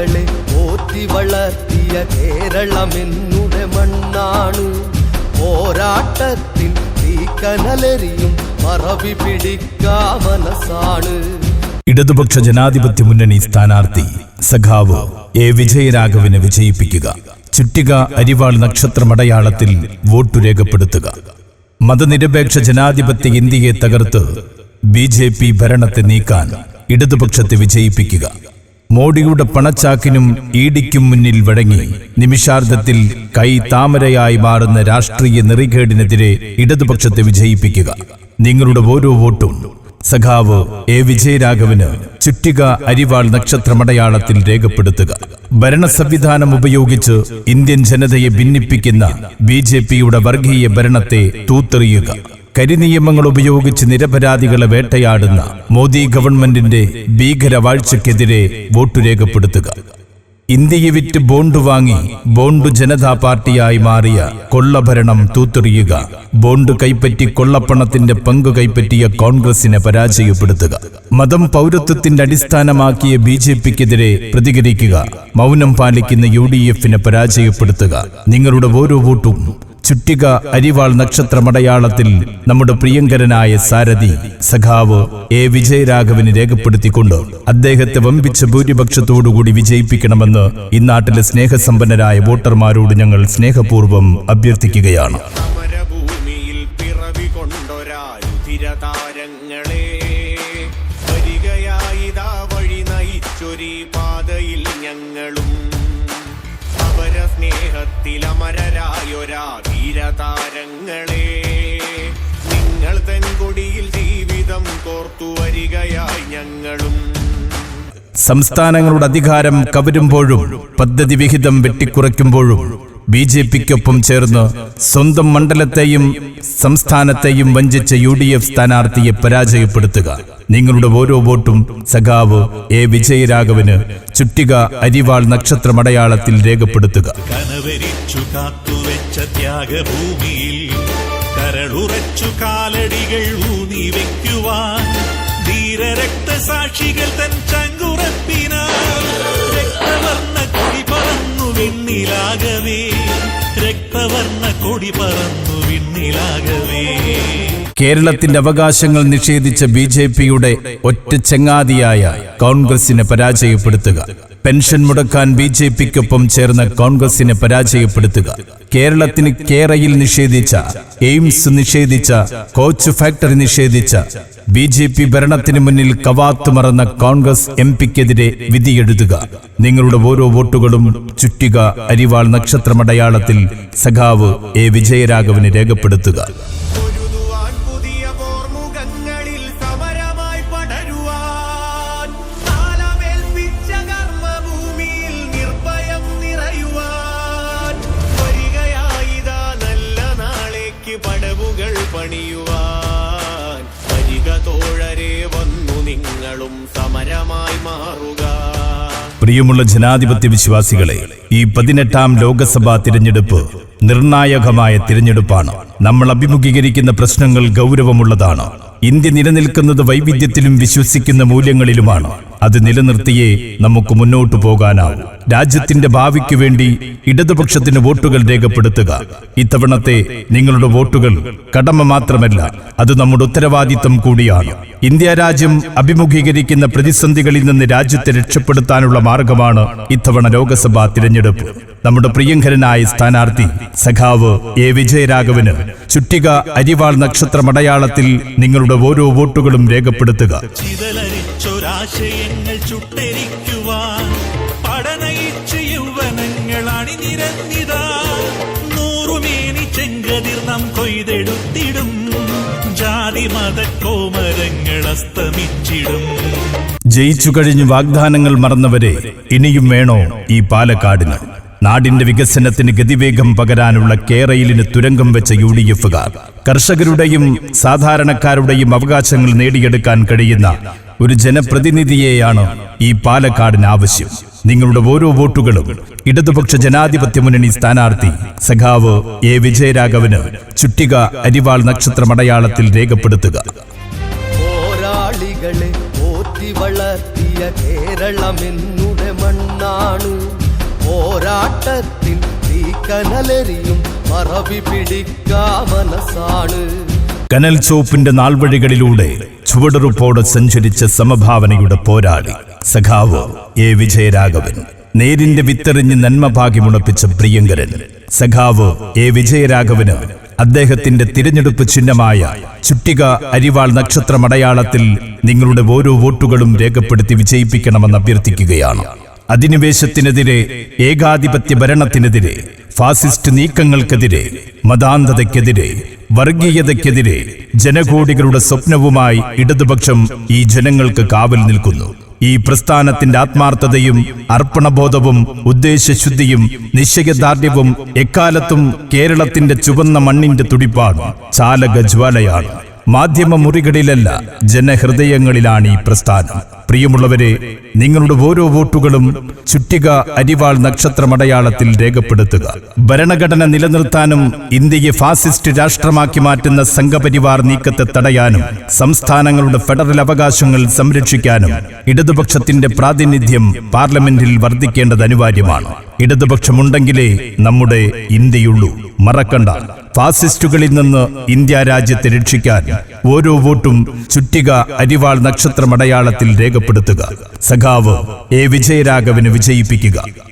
പോരാളികളെ പോറ്റി വളർത്തിയ കേരളമെന്നുടെ മണ്ണാണ്. പോരാട്ടത്തിൽ തീക്കനലെറിയും മറവി പിടിക്കാ മനസ്സാണ്. ഇടതുപക്ഷ ജനാധിപത്യ മുന്നണി സ്ഥാനാർത്ഥി സഖാവ് എ വിജയരാഘവനെ വിജയിപ്പിക്കുക. ചുറ്റിക അരിവാൾ നക്ഷത്രമടയാളത്തിൽ വോട്ടു രേഖപ്പെടുത്തുക. മതനിരപേക്ഷ ജനാധിപത്യ ഇന്ത്യയെ തകർത്ത് ബി ഭരണത്തെ നീക്കാൻ ഇടതുപക്ഷത്തെ വിജയിപ്പിക്കുക. മോഡിയുടെ പണച്ചാക്കിനും ഈടിക്കും മുന്നിൽ വഴങ്ങി. നിമിഷാർദ്ധത്തിൽ കൈ താമരയായി മാറുന്ന രാഷ്ട്രീയ നെറികേടിനെതിരെ ഇടതുപക്ഷത്തെ വിജയിപ്പിക്കുക. നിങ്ങളുടെ ഓരോ വോട്ടും. സഖാവ് എ വിജയരാഘവന് ചുറ്റിക അരിവാൾ നക്ഷത്രമടയാളത്തിൽ രേഖപ്പെടുത്തുക. ഭരണ സംവിധാനം ഉപയോഗിച്ച് ഇന്ത്യൻ ജനതയെ ഭിന്നിപ്പിക്കുന്ന ബി വർഗീയ ഭരണത്തെ തൂത്തെറിയുക. കരിനിയമങ്ങൾ ഉപയോഗിച്ച് നിരപരാധികളെ വേട്ടയാടുന്ന മോദി ഗവൺമെന്റിന്റെ ഭീകരവാഴ്ചയ്ക്കെതിരെ വോട്ടു രേഖപ്പെടുത്തുക. ഇന്ത്യയെ വിറ്റ് ബോണ്ട് വാങ്ങി ബോണ്ട് ജനതാ പാർട്ടിയായി മാറിയ കൊള്ളഭരണം തൂത്തെറിയുക. ബോണ്ട് കൈപ്പറ്റി കൊള്ളപ്പണത്തിന്റെ പങ്ക് കൈപ്പറ്റിയ കോൺഗ്രസിനെ പരാജയപ്പെടുത്തുക. മതം പൗരത്വത്തിന്റെ അടിസ്ഥാനമാക്കിയ ബി ജെ പിക്കെതിരെ പ്രതികരിക്കുക. മൗനം പാലിക്കുന്ന യു ഡി എഫിനെ പരാജയപ്പെടുത്തുക. നിങ്ങളുടെ ഓരോ വോട്ടും ചുറ്റിക അരിവാൾ നക്ഷത്രമടയാളത്തിൽ നമ്മുടെ പ്രിയങ്കരനായ സാരഥി സഖാവ് എ വിജയരാഘവന് രേഖപ്പെടുത്തിക്കൊണ്ട് അദ്ദേഹത്തെ വമ്പിച്ച ഭൂരിപക്ഷത്തോടുകൂടി വിജയിപ്പിക്കണമെന്ന് ഇന്നാട്ടിലെ സ്നേഹസമ്പന്നരായ വോട്ടർമാരോട് ഞങ്ങൾ സ്നേഹപൂർവം അഭ്യർത്ഥിക്കുകയാണ്. സമരഭൂമിയിൽ അമരരായൊരാ ധീരതാരങ്ങളെ നിങ്ങൾ തെൻകൊടിയിൽ ജീവിതം കോർത്തു വരികയായി ഞങ്ങളും. സംസ്ഥാനങ്ങളുടെ അധികാരം കവരുമ്പോഴും പദ്ധതി വിഹിതം വെട്ടിക്കുറയ്ക്കുമ്പോഴും ബി ജെ പിക്കൊപ്പം ചേർന്ന് സ്വന്തം മണ്ഡലത്തെയും സംസ്ഥാനത്തെയും വഞ്ചിച്ച യു ഡി എഫ് സ്ഥാനാർത്ഥിയെ പരാജയപ്പെടുത്തുക. നിങ്ങളുടെ ഓരോ വോട്ടും സഖാവ് എ വിജയരാഘവന് ചുറ്റിക അരിവാൾ നക്ഷത്രമടയാളത്തിൽ രേഖപ്പെടുത്തുക. കനവരിച്ചു കാത്തുവെച്ച ത്യാഗഭൂമിയിൽ കരളുറച്ചു കാലടികൾ ഊന്നി വെക്കുവാൻ ധീരരക്തസാക്ഷികൾ തൻ ചങ്കുറപ്പിനാൽ രക്തവർണ കൊടി പറന്നു വിണ്ണിലാകവേ. രക്തവർണ കൊടി പറന്നു വിണ്ണിലാകവേ. കേരളത്തിന്റെ അവകാശങ്ങൾ നിഷേധിച്ച ബി ജെ പിയുടെ ഒറ്റ ചെങ്ങാതിയായ കോൺഗ്രസിനെ പരാജയപ്പെടുത്തുക. പെൻഷൻ മുടക്കാൻ ബി ജെ പിക്കൊപ്പം ചേർന്ന കോൺഗ്രസിനെ പരാജയപ്പെടുത്തുക. കേരളത്തിന് കേരയിൽ നിഷേധിച്ച എയിംസ് നിഷേധിച്ച കോച്ച് ഫാക്ടറി നിഷേധിച്ച ബി ജെ പി ഭരണത്തിന് മുന്നിൽ കവാത്തു മറന്ന കോൺഗ്രസ് എം പിക്കെതിരെ വിധിയെഴുതുക. നിങ്ങളുടെ ഓരോ വോട്ടുകളും ചുറ്റിക അരിവാൾ നക്ഷത്രമടയാളത്തിൽ സഖാവ് എ വിജയരാഘവന് രേഖപ്പെടുത്തുക. പ്രിയമുള്ള ജനാധിപത്യ വിശ്വാസികളെ ഈ പതിനെട്ടാം ലോകസഭാ തിരഞ്ഞെടുപ്പ് നിർണായകമായ തിരഞ്ഞെടുപ്പാണ്. നമ്മൾ അഭിമുഖീകരിക്കുന്ന പ്രശ്നങ്ങൾ ഗൗരവമുള്ളതാണ്. ഇന്ത്യ നിലനിൽക്കുന്നത് വൈവിധ്യത്തിലും വിശ്വസിക്കുന്ന മൂല്യങ്ങളിലുമാണ്. അത് നിലനിർത്തിയേ നമുക്ക് മുന്നോട്ടു പോകാനാവും. രാജ്യത്തിന്റെ ഭാവിക്ക് വേണ്ടി ഇടതുപക്ഷത്തിന് വോട്ടുകൾ രേഖപ്പെടുത്തുക. ഇത്തവണത്തെ നിങ്ങളുടെ വോട്ടുകൾ കടമ മാത്രമല്ല അത് നമ്മുടെ ഉത്തരവാദിത്തം കൂടിയാണ്. ഇന്ത്യ രാജ്യം അഭിമുഖീകരിക്കുന്ന പ്രതിസന്ധികളിൽ നിന്ന് രാജ്യത്തെ രക്ഷപ്പെടുത്താനുള്ള മാർഗമാണ് ഇത്തവണ ലോകസഭാ തിരഞ്ഞെടുപ്പ്. നമ്മുടെ പ്രിയങ്കരനായ സ്ഥാനാർത്ഥി സഖാവ് എ. വിജയരാഘവന് ചുറ്റിക അരിവാൾ നക്ഷത്രമടയാളത്തിൽ നിങ്ങളുടെ ഓരോ വോട്ടുകളും രേഖപ്പെടുത്തുക. ചിതലരിച്ചൊരാശയങ്ങൾ ചുട്ടരിക്കുവാൻ പടനയിച്ച് യൗവനങ്ങൾ അണിനിരന്നിതാ. നൂറുമേനി ചെങ്കതിർ നാം കൊയ്തെടുത്തിടും. ജാതി മത കോമരങ്ങൾ അസ്തമിച്ചിടും. ജയിച്ചു കഴിഞ്ഞ് വാഗ്ദാനങ്ങൾ മറന്നവരെ ഇനിയും വേണോ ഈ പാലക്കാടിന്? നാടിന്റെ വികസനത്തിന് ഗതിവേഗം പകരാനുള്ള കേരയിലിന് തുരങ്കം വെച്ച യു ഡി എഫുകാർ കർഷകരുടെയും സാധാരണക്കാരുടെയും അവകാശങ്ങൾ നേടിയെടുക്കാൻ കഴിയുന്ന ഒരു ജനപ്രതിനിധിയെയാണ് ഈ പാലക്കാടിന് ആവശ്യം. നിങ്ങളുടെ ഓരോ വോട്ടുകളും ഇടതുപക്ഷ ജനാധിപത്യ മുന്നണി സ്ഥാനാർത്ഥി സഖാവ് എ വിജയരാഘവന് ചുട്ടിക അരിവാൾ നക്ഷത്രമടയാളത്തിൽ രേഖപ്പെടുത്തുക. പോരാളികളെ പോറ്റി വളർത്തിയ കേരളമെന്നുടെ മണ്ണാണ്. പോരാട്ടത്തിൽ മറവി പിടിക്കാ മനസ്സാണ്. കനൽ ചോപ്പിന്റെ നാൾവഴികളിലൂടെ ചുവടുറുപ്പോടെ സഞ്ചരിച്ച സമഭാവനയുടെ പോരാളി സഖാവ് എ. വിജയരാഘവൻ. നേരിന്റെ വിത്തെറിഞ്ഞ് നന്മ ഭാഗ്യമുണപ്പിച്ച പ്രിയങ്കരൻ സഖാവ് എ. വിജയരാഘവന് അദ്ദേഹത്തിന്റെ തിരഞ്ഞെടുപ്പ് ചിഹ്നമായ ചുട്ടിക അരിവാൾ നക്ഷത്രമടയാളത്തിൽ നിങ്ങളുടെ ഓരോ വോട്ടുകളും രേഖപ്പെടുത്തി വിജയിപ്പിക്കണമെന്ന് അഭ്യർത്ഥിക്കുകയാണ്. അധിനിവേശത്തിനെതിരെ ഏകാധിപത്യ ഭരണത്തിനെതിരെ ഫാസിസ്റ്റ് നീക്കങ്ങൾക്കെതിരെ മതാന്ധതയ്ക്കെതിരെ വർഗീയതയ്ക്കെതിരെ ജനകോടികളുടെ സ്വപ്നവുമായി ഇടതുപക്ഷം ഈ ജനങ്ങൾക്ക് കാവൽ നിൽക്കുന്നു. ഈ പ്രസ്ഥാനത്തിന്റെ ആത്മാർത്ഥതയും അർപ്പണബോധവും ഉദ്ദേശശുദ്ധിയും നിശ്ചയദാർഢ്യവും എക്കാലത്തും കേരളത്തിന്റെ ചുവന്ന മണ്ണിന്റെ തുടിപ്പാണ്. ചാലകജ്വാലയാണ് മാധ്യമ മുറികളിലല്ല ജനഹൃദയങ്ങളിലാണ് ഈ പ്രസ്ഥാനം. പ്രിയമുള്ളവരെ നിങ്ങളുടെ ഓരോ വോട്ടുകളും ചുറ്റിക അരിവാൾ നക്ഷത്രമടയാളത്തിൽ രേഖപ്പെടുത്തുക. ഭരണഘടന നിലനിർത്താനും ഇന്ത്യയെ ഫാസിസ്റ്റ് രാഷ്ട്രമാക്കി മാറ്റുന്ന സംഘപരിവാർ നീക്കത്തെ തടയാനും സംസ്ഥാനങ്ങളുടെ ഫെഡറൽ അവകാശങ്ങൾ സംരക്ഷിക്കാനും ഇടതുപക്ഷത്തിന്റെ പ്രാതിനിധ്യം പാർലമെന്റിൽ വർദ്ധിക്കേണ്ടത് അനിവാര്യമാണ്. ഇടതുപക്ഷമുണ്ടെങ്കിലേ നമ്മുടെ ഇന്ത്യയുള്ളൂ. മറക്കണ്ട. ഫാസിസ്റ്റുകളിൽ നിന്ന് ഇന്ത്യ രാജ്യത്തെ രക്ഷിക്കാൻ ഓരോ വോട്ടും ചുറ്റിക അരിവാൾ നക്ഷത്രമടയാളത്തിൽ രേഖപ്പെടുത്തുക. സഖാവ് എ. വിജയരാഘവന് വിജയിപ്പിക്കുക.